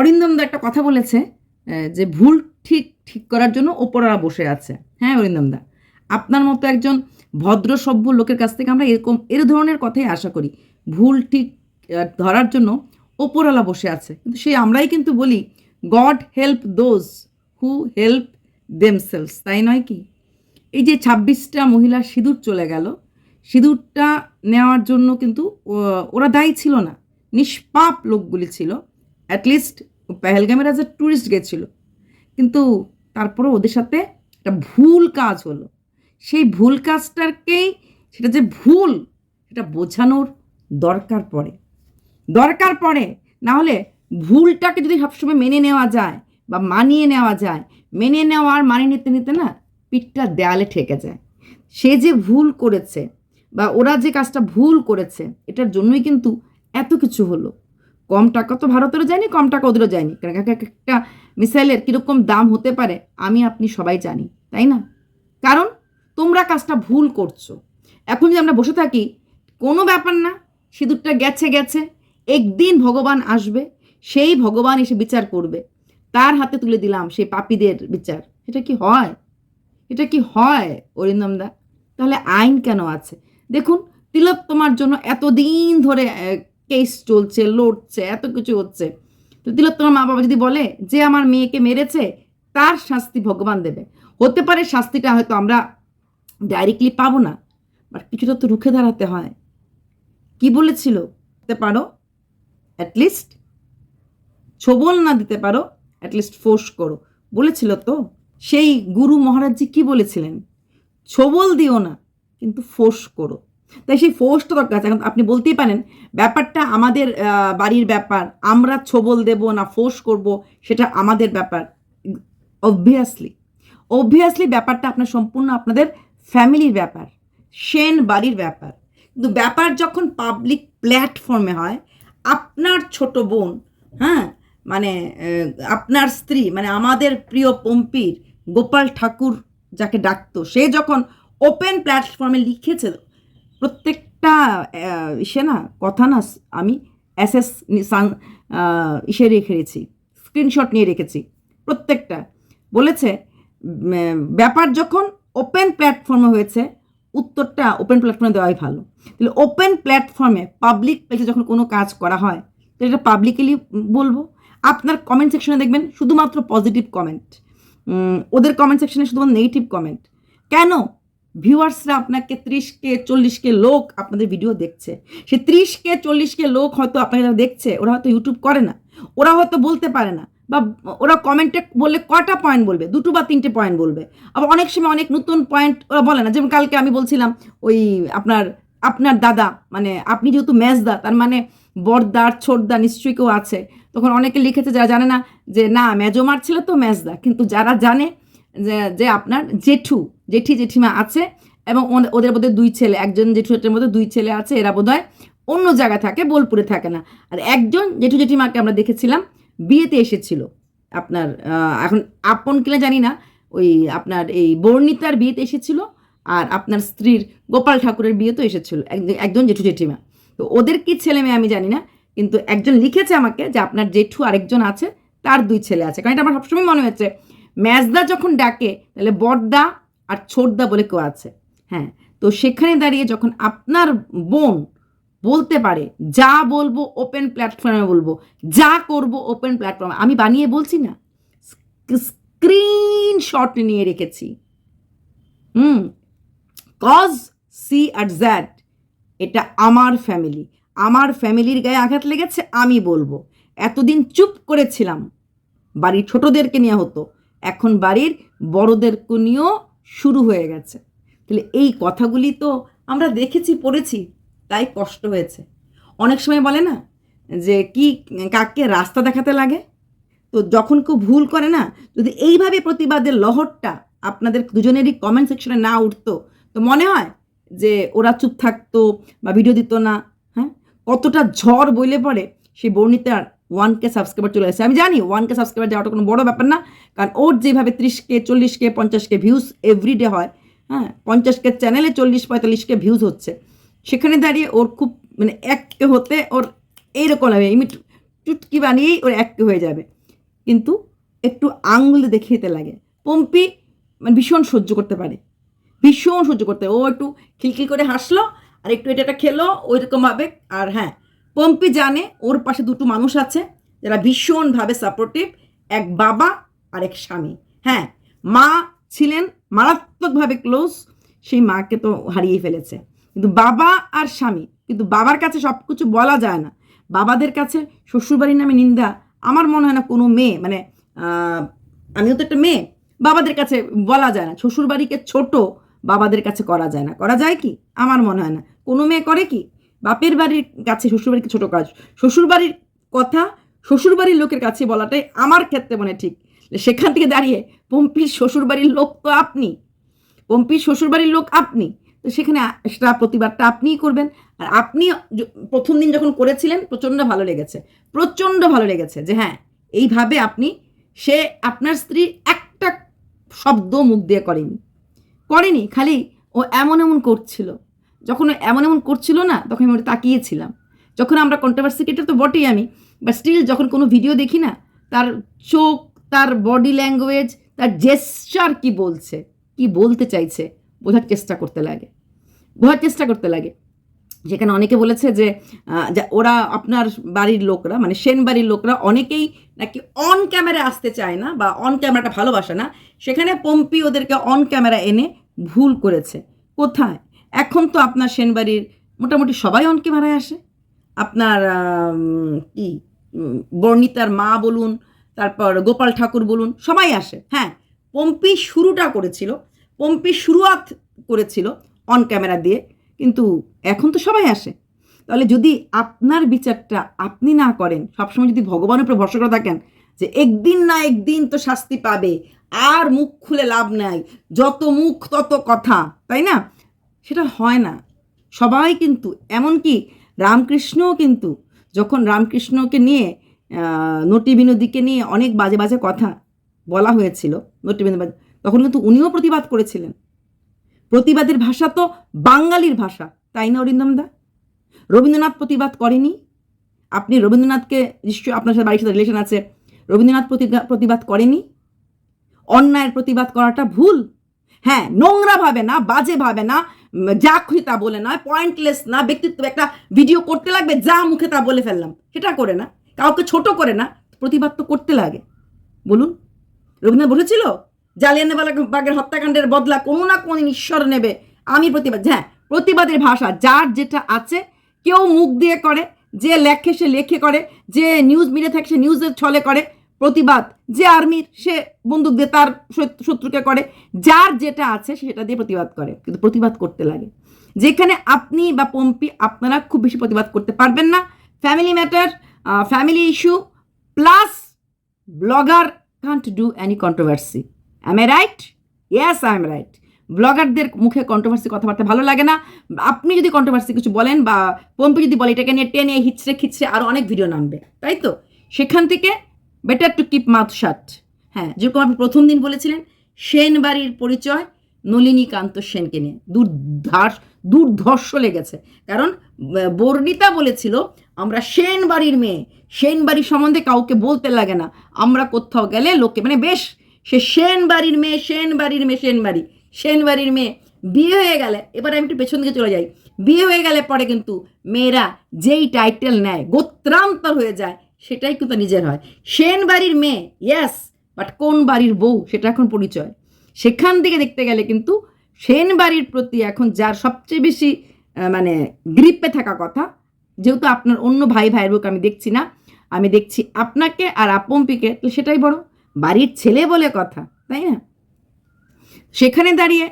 অরিন্দম দা একটা কথা বলেছে যে ভুল ঠিক ঠিক করার জন্য ওপররা বসে আছে। হ্যাঁ অরিন্দম দা? আপনার মতো একজন ভদ্র, সভ্য লোকের কাছ থেকে আমরা এরকম, এর ধরনের কথাই আশা করি। ভুল, ঠিক ধরার জন্য ওপরওয়ালা বসে আছে। কিন্তু সেই আমরাই কিন্তু বলি God help those who help themselves তাই নয় কি? এই যে ছাব্বিশটা মহিলার সিঁদুর চলে গেল, সিঁদুরটা নেওয়ার জন্য কিন্তু ওরা দায়ী ছিল না। নিষ্পাপ লোকগুলি ছিল। অ্যাটলিস্ট পেহেলগামের অ্যাজ এ ট্যুরিস্ট গেছিল। কিন্তু তারপরে ওদের সাথে একটা ভুল কাজ হলো। সেই ভুল কাজটাকেই সেটা যে ভুল, সেটা বোঝানোর দরকার পড়ে। দরকার পড়ে, না হলে ভুলটাকে যদি সবসময় মেনে নেওয়া যায় বা মানিয়ে নেওয়া যায়, মেনে নেওয়া আর মানিয়ে নিতে নিতে না পিঠটা দেয়ালে ঠেকে যায়। সে যে ভুল করেছে বা ওরা যে কাজটা ভুল করেছে, এটার জন্যই কিন্তু এত কিছু হলো। কম টাকা তো ভারতেরও যায়নি কম টাকা ওদেরও যায়নি। কারণ এক এক একটা মিসাইলের কীরকম দাম হতে পারে, আমি আপনি সবাই জানি, তাই না? কারণ তোমরা কাজটা ভুল করছ। এখন যদি আমরা বসে থাকি, কোনো ব্যাপার না, সিঁদুরটা গেছে গেছে, একদিন ভগবান আসবে, সেই ভগবান এসে বিচার করবে। তার হাতে তুলে দিলাম সেই পাপীদের বিচার। এটা কি হয়? এটা কি হয়, অরিন্দম দা? তাহলে আইন কেন আছে? দেখুন, তিলক তোমার জন্য এতদিন ধরে কেস চলছে, লড়ছে, এত কিছু হচ্ছে। তো তিলক তোমার মা বাবা যদি বলে যে আমার মেয়েকে মেরেছে, তার শাস্তি ভগবান দেবে। হতে পারে শাস্তিটা হয়তো আমরা ডাইরেক্টলি পাবো না বাট কিছুটা তো রুখে দাঁড়াতে হয়। কি বলেছিল? দিতে পারো অ্যাটলিস্ট ছোবল না দিতে পারো অ্যাটলিস্ট ফোর্স করো। বলেছিল তো, সেই গুরু মহারাজজি কি বলেছিলেন? ছোবল দিও না, কিন্তু ফোর্স করো। তাই সেই ফোর্সটা দরকার আছে। এখন আপনি বলতেই পারেন, ব্যাপারটা আমাদের বাড়ির ব্যাপার, আমরা ছোবল দেব না ফোর্স করব, সেটা আমাদের ব্যাপার। অবভিয়াসলি অবভিয়াসলি ব্যাপারটা আপনার সম্পূর্ণ আপনাদের ফ্যামিলির ব্যাপার, সেন বাড়ির ব্যাপার। কিন্তু ব্যাপার যখন পাবলিক প্ল্যাটফর্মে হয়, আপনার ছোট বোন হ্যাঁ মানে আপনার স্ত্রী মানে আমাদের প্রিয় পম্পির গোপাল ঠাকুর যাকে ডাকতো, সে যখন ওপেন প্ল্যাটফর্মে লিখেছে প্রত্যেকটা ইসে না, কথা না, আমি এস ইসে রেখে রেখেছি স্ক্রিনশট নিয়ে রেখেছি, প্রত্যেকটা। বলেছে ব্যাপার যখন ওপেন প্ল্যাটফর্মে হয়েছে, উত্তরটা ওপেন প্ল্যাটফর্মে দেওয়াই ভালো। তাহলে ওপেন প্ল্যাটফর্মে পাবলিক প্লেসে যখন কোনো কাজ করা হয় তো এটা পাবলিকলি বলব। আপনার কমেন্ট সেকশনে দেখবেন শুধুমাত্র পজিটিভ কমেন্ট ওদের কমেন্ট সেকশনে শুধুমাত্র নেগেটিভ কমেন্ট কেন? ভিউয়ার্সরা আপনাকে ত্রিশ কে চল্লিশ কে লোক আপনাদের ভিডিও দেখছে। সে ত্রিশ কে চল্লিশ কে লোক হয়তো আপনাকে দেখছে, ওরা হয়তো ইউটিউব করে না। ওরা হয়তো বলতে পারে না। বা ওরা কমেন্টে বললে কটা পয়েন্ট বলবে? দুটো বা তিনটে পয়েন্ট বলবে। আবার অনেক সময় অনেক নতুন পয়েন্ট ওরা বলে না। যেমন কালকে আমি বলছিলাম, ওই আপনার আপনার দাদা মানে আপনি যেহেতু মেজদা, তার মানে বড়দার, ছোটদা নিশ্চয়ই কেউ আছে। তখন অনেকে লিখেছে, যারা জানে না যে, না মেজমার ছিল তো মেজদা। কিন্তু যারা জানে যে যে আপনার জেঠু, জেঠি জেঠিমা আছে এবং ওদের মধ্যে দুই ছেলে, একজন জেঠু জেঠির মধ্যে দুই ছেলে আছে, এরা বোধহয় অন্য জায়গায় থাকে, বোলপুরে থাকে না। আর একজন জেঠু জেঠিমাকে আমরা দেখেছিলাম, বিয়েতে এসেছিল আপনার এখন আপন কিনা জানি না, ওই আপনার এই বর্ণিতার বিয়েতে এসেছিল আর আপনার স্ত্রীর গোপাল ঠাকুরের বিয়েতেও এসেছিল, এক- একজন জেঠু জেঠিমা। তো ওদের কি ছেলে মেয়ে আমি জানি না, কিন্তু একজন লিখেছে আমাকে যে আপনার জেঠু আরেকজন আছে, তার দুই ছেলে আছে, কারণ এটা আমার সবসময় মনে হয়েছে ম্যাজদা যখন ডাকে, তাহলে বড়দা আর ছোটদা বলে কেউ আছে। হ্যাঁ তো সেখানে দাঁড়িয়ে যখন আপনার বোন বলতে পারে, যা বলব ওপেন প্ল্যাটফর্মে বলব, যা করব ওপেন প্ল্যাটফর্মে আমি বানিয়ে বলছি না। স্ক্রিনশট নিয়ে রেখেছি। হুম কজ সি আর দ্যাট এটা আমার ফ্যামিলি আমার ফ্যামিলির গায়ে আঘাত লেগেছে, আমি বলব। এতদিন চুপ করেছিলাম। বাড়ির ছোটদেরকে নিয়ে হতো। এখন বাড়ির বড়দেরকে নিয়েও শুরু হয়ে গেছে। তাহলে এই কথাগুলি তো আমরা দেখেছি, পড়েছি, তাই কষ্ট হয়েছে। অনেক সময় বলে না যে কি কাককে রাস্তা দেখাতে লাগে? তো যখন কেউ ভুল করে না, যদি এইভাবে প্রতিবাদের লহরটা আপনাদের দুজনেরই কমেন্ট সেকশনে না উঠতো, তো মনে হয় যে ওরা চুপ থাকতো বা ভিডিও দিত না হ্যাঁ? কতটা ঝড় বইলে পড়ে সেই বর্ণিতার ওয়ান কে সাবস্ক্রাইবার চলে আসে। আমি জানি ওয়ান কে সাবস্ক্রাইবার যাওয়াটা কোনো বড় ব্যাপার না, কারণ ওর যেভাবে ত্রিশ কে চল্লিশ কে পঞ্চাশ কে ভিউজ এভরিডে হয় হ্যাঁ পঞ্চাশ কে চ্যানেলে চল্লিশ, পঁয়তাল্লিশ কে ভিউজ হচ্ছে। সেখানে দাঁড়িয়ে ওর খুব মানে এক হতে ওর এইরকম লাগে ইমিট চুটকি বানিয়েই ওর এক হয়ে যাবে। কিন্তু একটু আঙুল দেখিয়ে দিতে লাগে। পম্পি মানে ভীষণ সহ্য করতে পারে, ভীষণ সহ্য করতে ও একটু খিলখিল করে হাসলো, আর একটু এটা খেলো ওইরকমভাবে আর হ্যাঁ পম্পি জানে ওর পাশে দুটো মানুষ আছে যারা ভীষণভাবে সাপোর্টিভ এক বাবা আর এক স্বামী। হ্যাঁ মা ছিলেন মারাত্মকভাবে ক্লোজ সেই মাকে তো হারিয়ে ফেলেছে। কিন্তু বাবা আর স্বামী, কিন্তু বাবার কাছে সব কিছু বলা যায় না। বাবাদের কাছে শ্বশুরবাড়ির নামে নিন্দা, আমার মনে হয় না কোনো মেয়ে মানে আমিও তো একটা মেয়ে, বাবাদের কাছে বলা যায় না। শ্বশুরবাড়িকে ছোট বাবাদের কাছে করা যায় না। করা যায় কি? আমার মনে হয় না। কোনো মেয়ে করে কি? বাপের বাড়ির কাছে শ্বশুরবাড়িকে ছোট কাজ। শ্বশুরবাড়ির কথা, শ্বশুরবাড়ির লোকের কাছে বলাটাই আমার ক্ষেত্রে মনে ঠিক। সেখান থেকে দাঁড়িয়ে পম্পির শ্বশুরবাড়ির লোক তো আপনি। পম্পির শ্বশুরবাড়ির লোক আপনি। তো সেখানে সেটা প্রতিবাদটা আপনিই করবেন। আর আপনি প্রথম দিন যখন করেছিলেন, প্রচণ্ড ভালো লেগেছে। প্রচণ্ড ভালো লেগেছে যে হ্যাঁ এইভাবে আপনি, সে আপনার স্ত্রী একটা শব্দ মুখ দিয়ে করেনি। করেনি, খালি ও এমন এমন করছিল। যখন এমন এমন করছিল না, তখন আমি তাকিয়েছিলাম। যখন আমরা কন্ট্রোভার্সি ক্রিয়েটার তো বটেই আমি বাট স্টিল যখন কোনো ভিডিও দেখি না, তার চোখ, তার বডি ল্যাঙ্গুয়েজ তার জেস্টার কি বলছে, কি বলতে চাইছে, বোঝার চেষ্টা করতে লাগে। বোঝার চেষ্টা করতে লাগে। যেখানে অনেকে বলেছে যে ওরা আপনার বাড়ির লোকরা মানে সেন বাড়ির লোকরা অনেকেই নাকি অন ক্যামেরা আসতে চায় না বা অন ক্যামেরাটা ভালোবাসে না। সেখানে পম্পি ওদেরকে অন ক্যামেরা এনে ভুল করেছে। কোথায়? এখন তো আপনার সেনবাড়ির মোটামুটি সবাই অন ক্যামেরায় আসে। আপনার কি বর্ণিতার মা বলুন, তারপর গোপাল ঠাকুর বলুন, সবাই আসে। হ্যাঁ পম্পি শুরুটা করেছিল, পম্পি শুরুয়াত করেছিল অন ক্যামেরা দিয়ে, কিন্তু এখন তো সবাই আসে। তাহলে যদি আপনার বিচারটা আপনি না করেন, সবসময় যদি ভগবানের উপরে ভরসা করে থাকেন যে একদিন না একদিন তো শাস্তি পাবে, আর মুখ খুলে লাভ নাই, যত মুখ তত কথা, তাই না? সেটা হয় না। সবাই কিন্তু, এমনকি রামকৃষ্ণও কিন্তু, যখন রামকৃষ্ণকে নিয়ে নটি বিনোদিকে নিয়ে অনেক বাজে বাজে কথা বলা হয়েছিল, নটি বিনোদি তখন কিন্তু উনিও প্রতিবাদ করেছিলেন। প্রতিবাদের ভাষা তো বাঙালির ভাষা, তাই না অরিন্দম দা রবীন্দ্রনাথ প্রতিবাদ করেনি? আপনি রবীন্দ্রনাথকে নিশ্চয়ই আপনার সাথে বাড়ির সাথে রিলেশন আছে, রবীন্দ্রনাথ প্রতিবাদ করেনি? অন্যায়ের প্রতিবাদ করাটা ভুল? হ্যাঁ নোংরা ভাবে না, বাজে ভাবে না যা তা বলে নয় পয়েন্টলেস না, ব্যক্তিত্ব একটা ভিডিও করতে লাগবে, যা মুখে তা বলে ফেললাম। সেটা করে না, কাউকে ছোট করে না, প্রতিবাদ তো করতে লাগে। বলুন, রবীন্দ্রনাথ বলেছিল জালিয়ানওয়ালা বাগের হত্যাকাণ্ডের বদলা কোনো না কোনো ঈশ্বর নেবে, আমি প্রতিবাদ হ্যাঁ প্রতিবাদের ভাষা, যার যেটা আছে, কেউ মুখ দিয়ে করে, যে লেখে সে লেখে করে, যে নিউজ মিডিয়া থাকে সে নিউজের ছলে করে প্রতিবাদ যে আর্মির সে বন্দুক দিয়ে তার শত্রু- শত্রুকে করে, যার যেটা আছে সেটা দিয়ে প্রতিবাদ করে, কিন্তু প্রতিবাদ করতে লাগে। যেখানে আপনি বা পম্পি আপনারা খুব বেশি প্রতিবাদ করতে পারবেন না। Family matter family issue plus blogger can't do any controversy am I right yes I am right ব্লগারদের মুখে কন্ট্রোভার্সি কথাবার্তা ভালো লাগে না। আপনি যদি কন্ট্রোভার্সি কিছু বলেন বা পম্পি যদি বলে এটাকে নিয়ে টেনে হিচড়ে খিচড়ে আরও অনেক ভিডিও নামবে, তাই তো? সেখান থেকে better to keep mouth shut হ্যাঁ যেরকম আপনি প্রথম দিন বলেছিলেন, সেন বাড়ির পরিচয় নলিনীকান্ত সেনকে নিয়ে। দুর্ধাস দুর্ধর্ষ লেগেছে। কারণ বর্ণিতা বলেছিল, আমরা সেন বাড়ির মেয়ে। সেন বাড়ির সম্বন্ধে কাউকে বলতে লাগে না। আমরা কোথাও গেলে লোকে মানে বেশ, সে সেন বাড়ির মেয়ে, সেন বাড়ির মেয়ে, সেন বাড়ি। সেন বাড়ির মেয়ে বিয়ে হয়ে গেলে, এবার আমি একটু পেছন দিকে চলে যাই। বিয়ে হয়ে গেলে পরে কিন্তু মেয়েরা যেই টাইটেল নেয়, গোত্রান্তর হয়ে যায় সেটাই কিন্তু নিজের হয়। সেন বাড়ির মেয়ে ইয়েস বাট কোন বাড়ির বউ, সেটা এখন পরিচয়। সেখান থেকে দেখতে গেলে কিন্তু সেন বাড়ির প্রতি এখন যার সবচেয়ে বেশি মানে গ্রিপে থাকা কথা, যেহেতু আপনার অন্য ভাই, ভাইয়ের বউকে আমি দেখছি না, আমি দেখছি আপনাকে আর আপম্পিকে তো সেটাই বড়। বাড়ির ছেলে বলে কথা, তাই না? সেখানে দাঁড়িয়ে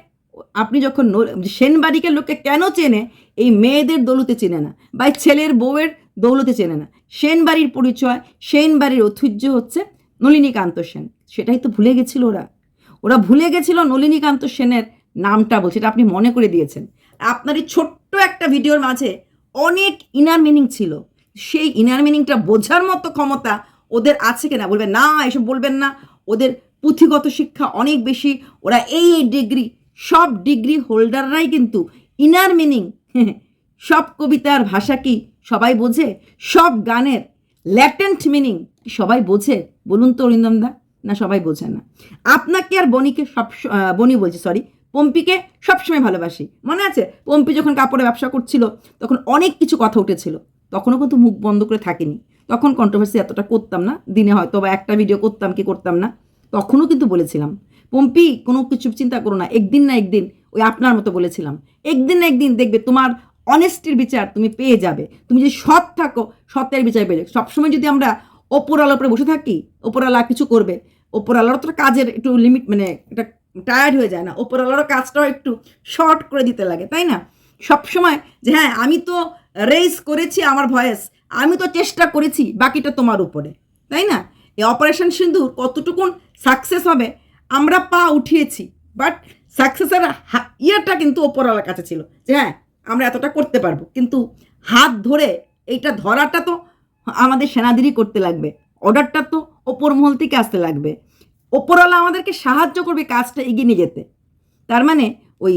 আপনি যখন ন- সেন বাড়িকে লোকে কেন চেনে, এই মেয়েদের দৌলতে চেনে না বা ছেলের বউয়ের দৌলতে চেনে না। সেন বাড়ির পরিচয় সেন বাড়ির ঐতিহ্য হচ্ছে নলিনীকান্ত সেন। সেটাই তো ভুলে গেছিল ওরা। ওরা ভুলে গেছিল নলিনীকান্ত সেনের নামটা বলছে এটা আপনি মনে করে দিয়েছেন। আপনার এই ছোট্ট একটা ভিডিওর মাঝে অনেক ইনার মিনিং ছিল। সেই ইনার মিনিংটা বোঝার মতো ক্ষমতা ওদের আছে কিনা বলবেন, না, এসব বলবেন না। ওদের পুঁথিগত শিক্ষা অনেক বেশি। ওরা এই এই ডিগ্রি সব ডিগ্রি হোল্ডাররাই কিন্তু ইনার মিনিং সব কবিতার ভাষা কি সবাই বোঝে? সব গানের ল্যাটেন্ট মিনিং সবাই বোঝে? বলুন তো অরিন্দম দা না সবাই বোঝে না। আপনাকে আর বনিকে সব বনি বলছি সরি পম্পিকে সবসময় ভালোবাসি। মনে আছে? পম্পি যখন কাপড়ে ব্যবসা করছিল, তখন অনেক কিছু কথা উঠেছিল। তখনও কিন্তু মুখ বন্ধ করে থাকিনি। তখন কন্ট্রোভার্সি এতটা করতাম না। দিনে হয়তো বা একটা ভিডিও করতাম কি করতাম না। তখনও কিন্তু বলেছিলাম। পম্পি, কোনো কিছু চিন্তা করো না, একদিন না একদিন, ওই আপনার মতো বলেছিলাম। একদিন না একদিন দেখবে তোমার অনেস্টির বিচার তুমি পেয়ে যাবে। তুমি যদি সৎ থাকো, সত্যের বিচার পেয়ে যাবে। সবসময় যদি আমরা ওপরালার উপরে বসে থাকি ওপরালা কিছু করবে ওপরালারও তো কাজের একটু লিমিট মানে একটা টায়ার্ড হয়ে যায় না ওপরালারও কাজটাও একটু শর্ট করে দিতে লাগে, তাই না? সবসময় যে হ্যাঁ আমি তো রেস করেছি আমার ভয়েস আমি তো চেষ্টা করেছি বাকিটা তোমার উপরে, তাই না? এই অপারেশন সিন্ধু কতটুকুন সাকসেস হবে আমরা পা উঠিয়েছি বাট সাকসেসের ইয়েটা কিন্তু ওপরওয়ালার কাছে ছিল যে হ্যাঁ আমরা এতটা করতে পারব। কিন্তু হাত ধরে এইটা ধরাটা তো আমাদের সেনাদেরই করতে লাগবে। অর্ডারটা তো ওপর মহল থেকে আসতে লাগবে। ওপরওয়ালা আমাদেরকে সাহায্য করবে কাজটা এগিয়ে নিয়ে যেতে। তার মানে ওই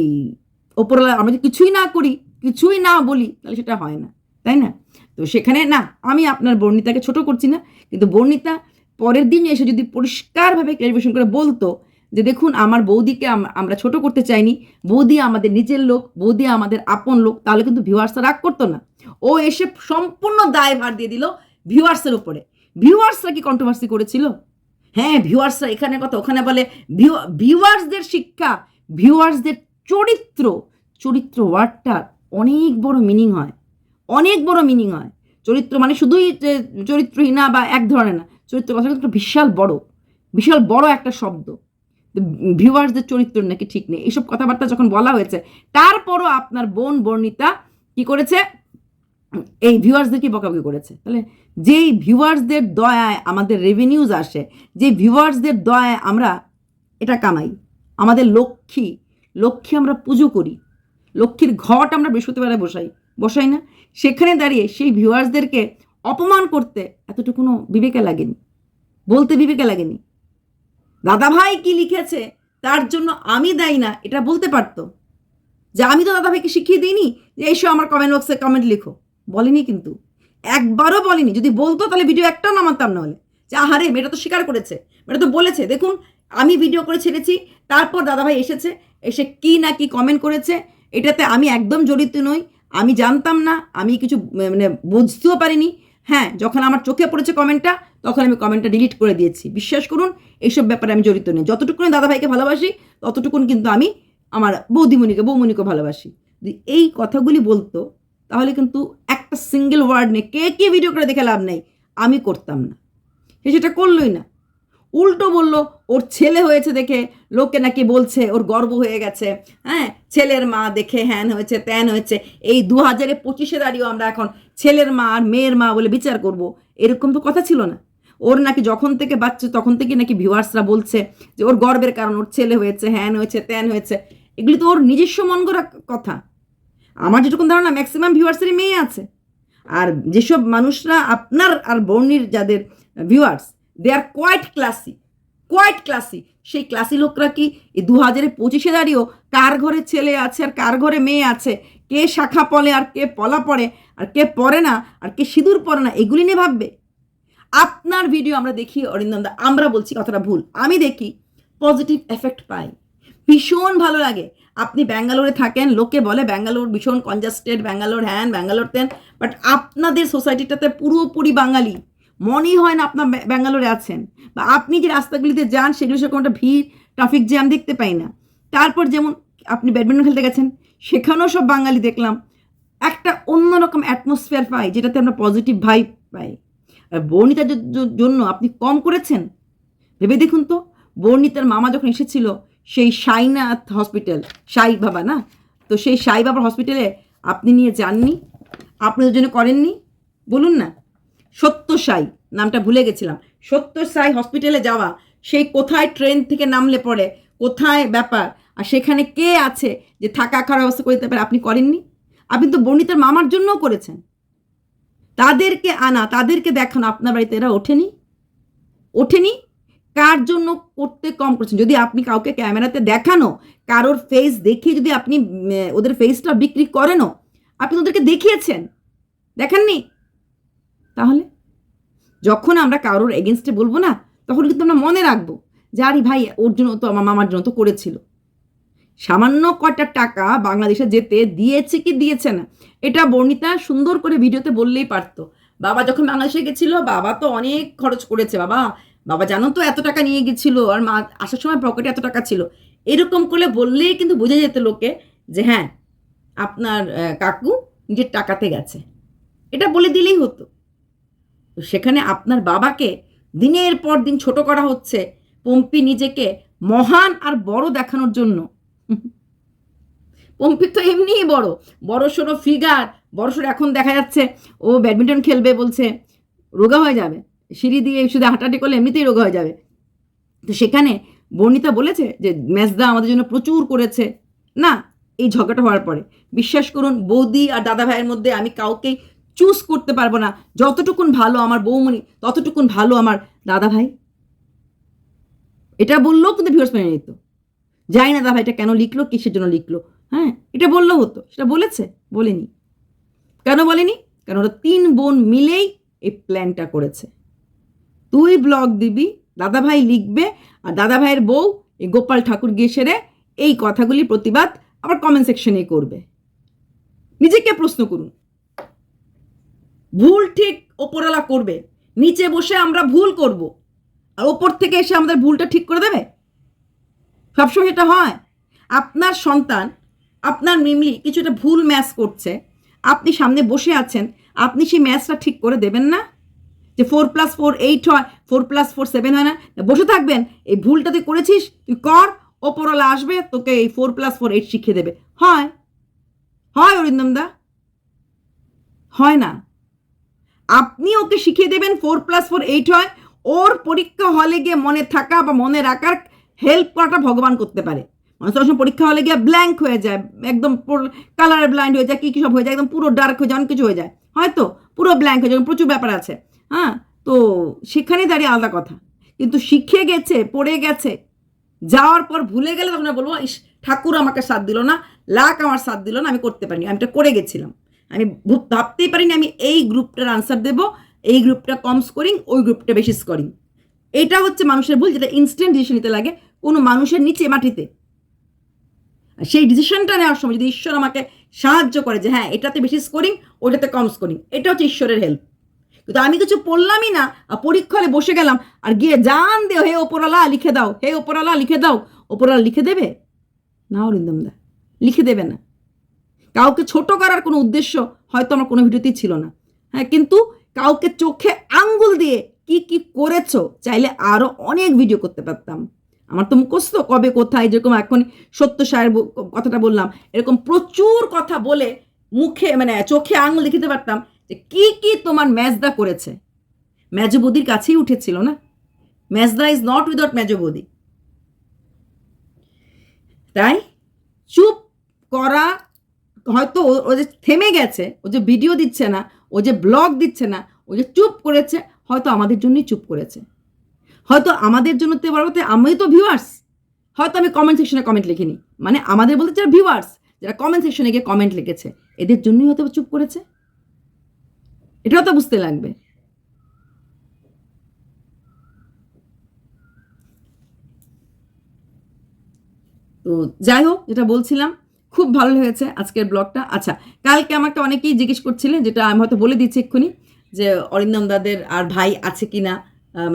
ওপরওয়ালা, আমরা কিছুই না করি, কিছুই না বলি, তাহলে সেটা হয় না, তাই না? তো সেখানে না, আমি আপনার বর্ণিতাকে ছোট করছি না, কিন্তু বর্ণিতা পরের দিন এসে যদি পরিষ্কারভাবে ক্লারিফিকেশন করে বলতো যে দেখুন, আমার বৌদিকে আমরা ছোট করতে চাইনি, বৌদি আমাদের নিজের লোক, বৌদি আমাদের আপন লোক, তাহলে কিন্তু ভিউয়ার্সরা রাগ করতো না। ও এসে সম্পূর্ণ দায় ভার দিয়ে দিল ভিউয়ার্সের উপরে। ভিউয়ার্সরা কি কন্ট্রোভার্সি করেছিল? হ্যাঁ ভিউয়ার্সরা এখানে কথা, ওখানে বলে ভিউয়ার্সদের শিক্ষা ভিউয়ার্সদের চরিত্র চরিত্র ওয়ার্ডটার অনেক বড় মিনিং হয়, অনেক বড় মিনিং হয়। চরিত্র মানে শুধুই চরিত্রহীনা বা এক ধরনের না চরিত্র কথা একটা বিশাল বড় বিশাল বড় একটা শব্দ। ভিউয়ার্সদের চরিত্র নাকি ঠিক নেই। এইসব কথাবার্তা যখন বলা হয়েছে, তারপরও আপনার বোন বর্ণিতা কি করেছে? এই ভিউয়ার্সদেরকে বকাবকি করেছে? তাহলে যেই ভিউয়ার্সদের দয়ায় আমাদের রেভিনিউজ আসে যে ভিউয়ার্সদের দয়ায় আমরা এটা কামাই, আমাদের লক্ষ্মী লক্ষ্মী আমরা পুজো করি, লক্ষ্মীর ঘট আমরা বৃহস্পতিবারে বসাই বসাই না। সেখানে দাঁড়িয়ে সেই ভিউয়ার্সদেরকে অপমান করতে এতটুকুনো বিবেকে লাগেনি, বলতে বিবেকে লাগেনি। দাদাভাই কি লিখেছে, তার জন্য আমি দায়ী না, এটা বলতে পারতো। যে আমি তো দাদাভাইকে শিখিয়ে দিইনি, যে এসো আমার কমেন্ট বক্সে কমেন্ট লিখো। বলেনি কিন্তু। একবারও বলেনি। যদি বলতো তাহলে ভিডিও একটাও নামাতাম না হলে যে আহারে, মেয়েটা তো স্বীকার করেছে, মেয়েটা তো বলেছে। দেখুন, আমি ভিডিও করে ছেড়েছি, তারপর দাদাভাই এসেছে, এসে কি না কি কমেন্ট করেছে, এটাতে আমি একদম জড়িত নই। আমি জানতাম না, আমি কিছু মানে বুঝতেও পারিনি। হ্যাঁ যখন আমার চোখে পড়েছে কমেন্টটা তখন আমি কমেন্টটা ডিলিট করে দিয়েছি। বিশ্বাস করুন, এইসব ব্যাপারে আমি জড়িত নেই। যতটুকুনি দাদাভাইকে ভালোবাসি, ততটুকুন কিন্তু আমি আমার বৌদিমণিকে বৌমণিকে ভালোবাসি। যদি এই কথাগুলি বলতো, তাহলে কিন্তু একটা সিঙ্গেল ওয়ার্ড নেই কে কে ভিডিও করে দেখে লাভ নেই। আমি করতাম না। সে সেটা করলোই না। উল্টো বলল, ওর ছেলে হয়েছে দেখে লোকে নাকি বলছে ওর গর্ব হয়ে গেছে। হ্যাঁ ছেলের মা দেখে হ্যান হয়েছে, ত্যান হয়েছে। এই দু হাজারে পঁচিশে দাঁড়িয়েও আমরা এখন ছেলের মা আর মেয়ের মা বলে বিচার করব, এরকম তো কথা ছিল না। ওর নাকি যখন থেকে বাচ্চা, তখন থেকে নাকি ভিউয়ার্সরা বলছে যে ওর গর্বের কারণ, ওর ছেলে হয়েছে, হ্যান হয়েছে, ত্যান হয়েছে, এগুলি তো ওর নিজস্ব মন করা কথা। আমার যেটুকুন ধারণা ম্যাক্সিমাম ভিউয়ার্সেরই মেয়ে আছে। আর যেসব মানুষরা আপনার আর বর্ণির যাদের viewers they are quite classy quite classy সেই ক্লাসি লোকরা কি এই দু হাজারে পঁচিশে দাঁড়িয়েও কার ঘরে ছেলে আছে আর কার ঘরে মেয়ে আছে কে শাখা পলে আর কে পলা পড়ে আর কে পড়ে না আর কে সিঁদুর পরে না, এগুলি নিয়ে ভাববে। আপনার ভিডিও আমরা দেখি, অরিন্দম দা, আমরা বলছি কথাটা ভুল। আমি দেখি পজিটিভ এফেক্ট পাই। ভীষণ ভালো লাগে। আপনি ব্যাঙ্গালোরে থাকেন, লোকে বলে ব্যাঙ্গালোর ভীষণ কনজাস্টেড ব্যাঙ্গালোর হ্যান, ব্যাঙ্গালোর তেন বাট আপনাদের সোসাইটিটাতে পুরোপুরি বাঙালি। মনেই হয় না আপনার ব্যাঙ্গালোরে আছেন। বা আপনি যে রাস্তাগুলিতে যান, সেগুলো সেরকম একটা ভিড় ট্রাফিক জ্যাম দেখতে পাই না। তারপর যেমন আপনি ব্যাডমিন্টন খেলতে গেছেন সেখানেও সব বাঙালি দেখলাম। একটা অন্যরকম অ্যাটমসফিয়ার পাই, যেটাতে আমরা পজিটিভ ভাইব পাই। আর বর্ণিতার জন্য আপনি কম করেছেন। ভেবে দেখুন তো, বর্ণিতার মামা যখন এসেছিল, সেই সাইনাথ হসপিটাল সাই বাবা না? তো সেই সাই বাবার হসপিটালে আপনি নিয়ে যাননি আপনাদের জন্য করেননি? বলুন না। সত্য সাই, নামটা ভুলে গেছিলাম। সত্য সাই হসপিটালে যাওয়া, সেই কোথায় ট্রেন থেকে নামলে পরে কোথায় ব্যাপার? আর সেখানে কে আছে যে থাকা, খাওয়ার ব্যবস্থা করে দিতে পারে? আপনি করেননি? আপনি তো বর্ণিতার মামার জন্যও করেছেন। তাদেরকে আনা, তাদেরকে দেখানো, আপনার বাড়িতে এরা ওঠেনি? ওঠেনি? কার জন্য করতে কম করছেন? যদি আপনি কাউকে ক্যামেরাতে দেখানো, কারোর ফেস দেখে যদি আপনি ওদের ফেসটা বিক্রি করেনও, আপনি ওদেরকে দেখিয়েছেন। দেখাননি? তাহলে? যখন আমরা কারোর এগেনস্টে বলব না, তখন কিন্তু আমরা মনে রাখব। যে, আরে ভাই, ওর জন্য তো আমার মামার জন্য তো করেছিল। সামান্য কয়টা টাকা বাংলাদেশে যেতে দিয়েছে কি দিয়েছে না, এটা বর্ণিতা সুন্দর করে ভিডিওতে বললেই পারতো। বাবা যখন বাংলাদেশে গেছিল, বাবা তো অনেক খরচ করেছে, বাবা। বাবা জানো তো এত টাকা নিয়ে গেছিল, আর মা আসার সময় পকেটে এত টাকা ছিল। এরকম করলে বললেই কিন্তু বোঝা যেত লোকে যে হ্যাঁ আপনার কাকু নিজের টাকাতে গেছে। এটা বলে দিলেই হতো। সেখানে আপনার বাবাকে দিনের পর দিন ছোট করা হচ্ছে। পম্পি নিজেকে মহান আর বড় দেখানোর জন্য। পম্পি তো এমনিই বড়। বড় সড়ো ফিগার বড় সড়ো এখন দেখা যাচ্ছে, ও ব্যাডমিন্টন খেলবে বলছে, রোগা হয়ে যাবে। সিঁড়ি দিয়ে শুধু হাঁটাহাঁটি করলে এমনিতেই রোগা হয়ে যাবে। তো সেখানে বর্ণিতা বলেছে যে, মেজদা আমাদের জন্য প্রচুর করেছে। না, এই ঝগড়াটা হওয়ার পরে। বিশ্বাস করুন, বৌদি আর দাদা ভাইয়ের মধ্যে আমি কাউকেই চুজ করতে পারব না। যতটুকুন ভালো আমার বৌমণি, ততটুকুন ভালো আমার দাদা ভাই। এটা বললেও কিন্তু ভিউর্স মেনে নিত। জানি না দাদা এটা কেন লিখলো, কিসের জন্য লিখলো। হ্যাঁ এটা বললেও হতো, সেটা বলেছে, বলেনি। কেন বলেনি? কারণ ওরা তিন বোন মিলেই এই প্ল্যানটা করেছে। তুই ব্লগ দিবি দাদা ভাই লিখবে, আর দাদা ভাইয়ের বউ, এই গোপাল ঠাকুর গিয়ে সেরে এই কথাগুলি প্রতিবাদ আবার কমেন্ট সেকশনে করবে। নিজেকে প্রশ্ন করুন। ভুল ঠিক ওপরওয়ালা করবে, নিচে বসে আমরা ভুল করব। আর ওপর থেকে এসে আমাদের ভুলটা ঠিক করে দেবে? সবসময় এটা হয়। আপনার সন্তান, আপনার মিমলি কিছুটা ভুল ম্যাচ করছে। আপনি সামনে বসে আছেন, আপনি সেই ম্যাচটা ঠিক করে দেবেন না? যে ফোর প্লাস ফোর এইট হয় ফোর প্লাস ফোর সেভেন হয় না। বসে থাকবেন, এই ভুলটা তুই করেছিস, তুই কর, ওপরওয়ালা আসবে, তোকে এই ফোর প্লাস ফোর এইট শিখিয়ে দেবে। হয়। হয় অরিন্দম দা হয় না। আপনি ওকে শিখিয়ে দেবেন ফোর প্লাস ফোর এইট হয় ওর পরীক্ষা হলে গিয়ে মনে থাকা বা মনে রাখার হেল্প করাটা ভগবান করতে পারে। মানুষ অনেক সময় পরীক্ষা হলে গিয়ে ব্ল্যাঙ্ক হয়ে যায়, একদম কালার ব্লাইন্ড হয়ে যায়, কী কী সব হয়ে যায়, একদম পুরো ডার্ক হয়ে যায়, অনেক কিছু হয়ে যায়। হয়তো পুরো ব্ল্যাঙ্ক হয়ে যায় প্রচুর ব্যাপার আছে। হ্যাঁ তো সেখানে দাঁড়িয়ে আলাদা কথা। কিন্তু শিখে গেছে, পড়ে গেছে, যাওয়ার পর ভুলে গেলে তখন বলব, ইস, ঠাকুর আমাকে সাথ দিল না, লাখ আমার সাথ দিল না, আমি করতে পারিনি, আমি এটা করে গেছিলাম। আমি ভাবতেই পারিনি, আমি এই গ্রুপটার আনসার দেব এই গ্রুপটা কম স্কোরিং ওই গ্রুপটা বেশি স্কোরিং এটা হচ্ছে মানুষের ভুল, যেটা ইনস্ট্যান্ট ডিসিশন নিতে লাগে কোনো মানুষের নিচে মাটিতে। সেই ডিসিশনটা নেওয়ার সময় যদি ঈশ্বর আমাকে সাহায্য করে যে হ্যাঁ এটাতে বেশি স্কোরিং ওটাতে কম স্কোরিং এটা হচ্ছে ঈশ্বরের হেল্প কিন্তু আমি কিছু পড়লামই না, আর পরীক্ষা হলে বসে গেলাম, আর গিয়ে জান দেও হে ওপরালা লিখে দাও, হে ওপরালা লিখে দাও। ওপরালা লিখে দেবে? না, অরিন্দম দা, লিখে দেবে না। কাউকে ছোট করার কোনো উদ্দেশ্য হয়তো আমার কোনো ভিডিওতেই ছিল না। হ্যাঁ কিন্তু কাউকে চোখে আঙ্গুল দিয়ে কি কি করেছ চাইলে আরও অনেক ভিডিও করতে পারতাম। আমার তো মুখস্থ কবে কোথায়, যেরকম এখন সত্য সায়ের কথাটা বললাম, এরকম প্রচুর কথা বলে মুখে মানে চোখে আঙুল দেখিতে পারতাম যে কি কি তোমার ম্যাজদা করেছে। মেজবৌদির কাছেই উঠেছিল না? ম্যাজদা ইজ নট উইদাউট মেজবৌদি তাই ও- যে থেমে গেছে, ও যে ভিডিও দিচ্ছে না, ও যে ব্লগ দিচ্ছে না, ও যে চুপ করেছে, হয়তো আমাদের জন্যই চুপ করেছে। হয়তো আমাদের জন্য তো বলতে আমি তো ভিউয়ার্স হয়তো আমি কমেন্ট সেকশনে কমেন্ট লিখিনি। মানে আমাদের বলতে যারা ভিউয়ার্স যারা কমেন্ট সেকশনে গিয়ে কমেন্ট লিখেছে, এদের জন্যই হয়তো চুপ করেছে? এটাও তো বুঝতে লাগবে। তো যাই হোক, যেটা বলছিলাম খুব ভালো হয়েছে আজকের ব্লগটা। আচ্ছা কালকে আমাকে অনেকেই জিজ্ঞেস করছিলেন যেটা আমি হয়তো বলে দিচ্ছি এক্ষুনি, যে অরিন্দম দাদের আর ভাই আছে কি না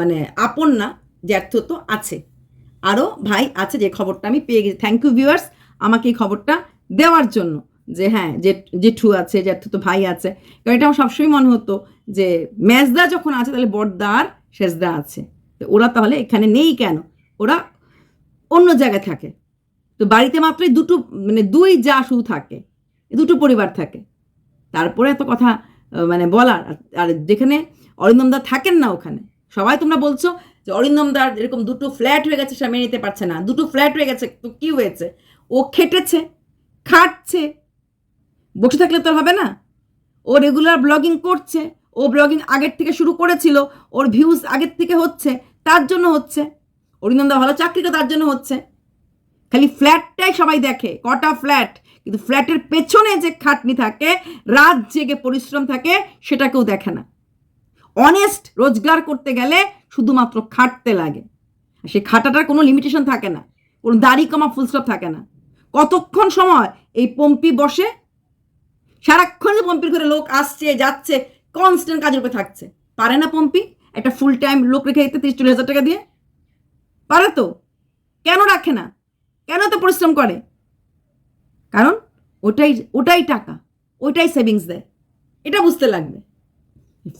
মানে আপন না, জ্যাঠু তো আছে। আরও ভাই আছে যে খবরটা আমি পেয়ে গেছি। থ্যাংক ইউ ভিউয়ার্স আমাকে এই খবরটা দেওয়ার জন্য যে হ্যাঁ যে, জেঠু আছে, জ্যাঠু তো ভাই আছে। কারণ এটা আমার সবসময় মনে হতো যে মেজদা যখন আছে, তাহলে বড়দা আর শেষদা আছে। ওরা তাহলে এখানে নেই কেন? ওরা অন্য জায়গায় থাকে। তো বাড়িতে মাত্রই দুটো মানে দুই যা শুধু থাকে দুটো পরিবার থাকে। তারপরে এত কথা মানে বলার, আর- যেখানে অরিন্দমদা থাকেন না ওখানে, সবাই তোমরা বলছো যে অরিন্দমদার এরকম দুটো ফ্ল্যাট হয়ে গেছে, সে নিতে পারছে না, দুটো ফ্ল্যাট হয়ে গেছে, তো কি হয়েছে? ও খেটেছে, খাটছে, বসে থাকলে তো হবে না। ও রেগুলার ব্লগিং করছে, ও ব্লগিং আগের থেকে শুরু করেছিল, ওর ভিউজ আগের থেকে হচ্ছে, তার জন্য হচ্ছে। অরিন্দমদা ভালো চাকরিটা তার জন্য হচ্ছে। খালি ফ্ল্যাটটাই সবাই দেখে, কটা ফ্ল্যাট? কিন্তু ফ্ল্যাটের পেছনে যে খাটনি থাকে, রাত জেগে পরিশ্রম থাকে সেটা কেউ দেখে না। অনেস্ট রোজগার করতে গেলে শুধুমাত্র খাটতে লাগে। সে খাটাটার কোনো লিমিটেশন থাকে না, কোনো দাড়ি কমা ফুলস্টপ থাকে না। কতক্ষণ সময় এই পম্পি বসে? সারাক্ষণ যে পম্পির ঘরে লোক আসছে, যাচ্ছে কনস্ট্যান্ট কাজের উপরে থাকছে। পারে না পম্পি? একটা ফুল টাইম লোক রেখে দিতে তিরিশ চল্লিশ হাজার টাকা দিয়ে? পারে তো? কেন রাখে না? তো পরিশ্রম করে? কারণ ওটাই ওটাই টাকা ওটাই সেভিংস দেয়। এটা বুঝতে লাগবে।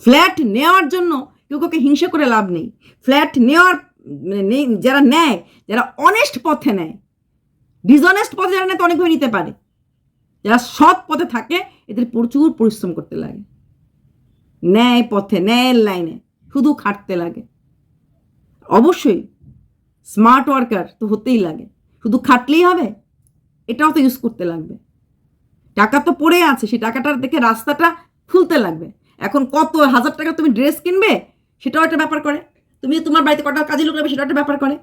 ফ্ল্যাট নেওয়ার জন্য কেউ কাউকে হিংসা করে লাভ নেই। ফ্ল্যাট নেওয়ার মানে যারা নেয়, যারা অনেস্ট পথে নেয় ডিসঅনেস্ট পথে যারা নেয় তো অনেকভাবে নিতে পারে। যারা সৎ পথে থাকে, এদের প্রচুর পরিশ্রম করতে লাগে। ন্যায় পথে ন্যায়ের লাইনে, শুধু খাটতে লাগে। অবশ্যই স্মার্ট ওয়ার্কার তো হতেই লাগে। শুধু খাটলেই হবে? এটাও তো ইউজ করতে লাগবে। টাকা তো পড়ে আছে, সেই টাকাটার দেখে রাস্তাটা খুলতে লাগবে। এখন কত হাজার টাকা তুমি ড্রেস কিনবে, সেটাও একটা ব্যাপার করে। তুমি তোমার বাড়িতে কটা কাজে লোক সেটাও একটা ব্যাপার করে।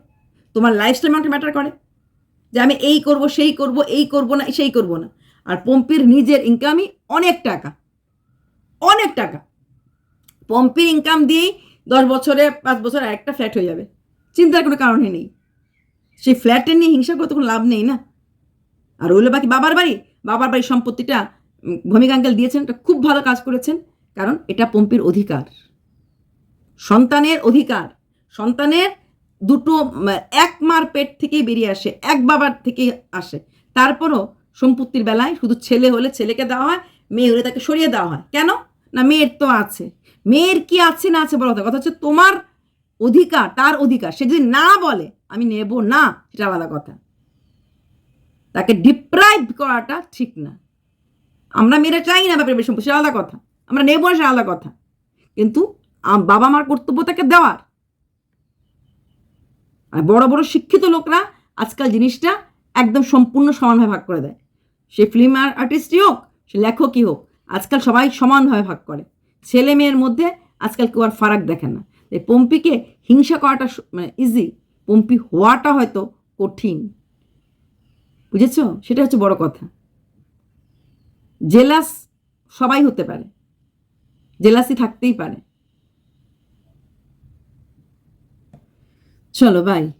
তোমার লাইফস্টাইল একটা ম্যাটার করে যে আমি এই করব, সেই করব, এই করব না, সেই করব না। আর পম্পির নিজের ইনকামই অনেক টাকা। অনেক টাকা। পম্পির ইনকাম দিয়েই দশ বছরে পাঁচ বছরে একটা ফ্ল্যাট হয়ে যাবে। চিন্তার কোনো কারণে নেই। সেই ফ্ল্যাটের নিয়ে হিংসা করতে কোনো লাভ নেই না? আর ওইগুলো বাকি বাবার বাড়ি? বাবার বাড়ির সম্পত্তিটা উম, ভূমিক আঙ্কেল দিয়েছেন এটা খুব ভালো কাজ করেছেন। কারণ এটা পম্পির অধিকার। সন্তানের অধিকার। সন্তানের দুটো এক মার পেট থেকেই বেরিয়ে আসে এক বাবার থেকেই আসে। তারপরও সম্পত্তির বেলায় শুধু ছেলে হলে ছেলেকে দেওয়া হয় মেয়ে হলে তাকে সরিয়ে দেওয়া হয়। কেন? না মেয়ের তো আছে। মেয়ের কি আছে না আছে কথা? কথা হচ্ছে তোমার অধিকার তার অধিকার। সে যদি না বলে আমি নেব না সেটা আলাদা কথা। তাকে ডিপ্রাইভ করাটা ঠিক না। আমরা মেয়েরা চাই না ব্যাপারে বেশি সম্পত্তি, সে আলাদা কথা। আমরা নেব না সে আলাদা কথা। কিন্তু বাবা মার কর্তব্য তাকে দেওয়ার। আর বড় বড় শিক্ষিত লোকরা আজকাল জিনিসটা একদম সম্পূর্ণ সমানভাবে ভাগ করে দেয়। সে ফিল্ম আর্টিস্টই হোক সে লেখকই হোক আজকাল সবাই সমানভাবে ভাগ করে। ছেলে মেয়ের মধ্যে আজকাল কেউ আর ফারাক দেখে না। পম্পিকে হিংসা করাটা মানে ইজি পম্পি হওয়াটা হয়তো কঠিন। বুঝেছ? সেটা হচ্ছে বড় কথা। জেলাস সবাই হতে পারে। জেলাসি থাকতেই পারে। চলো বাই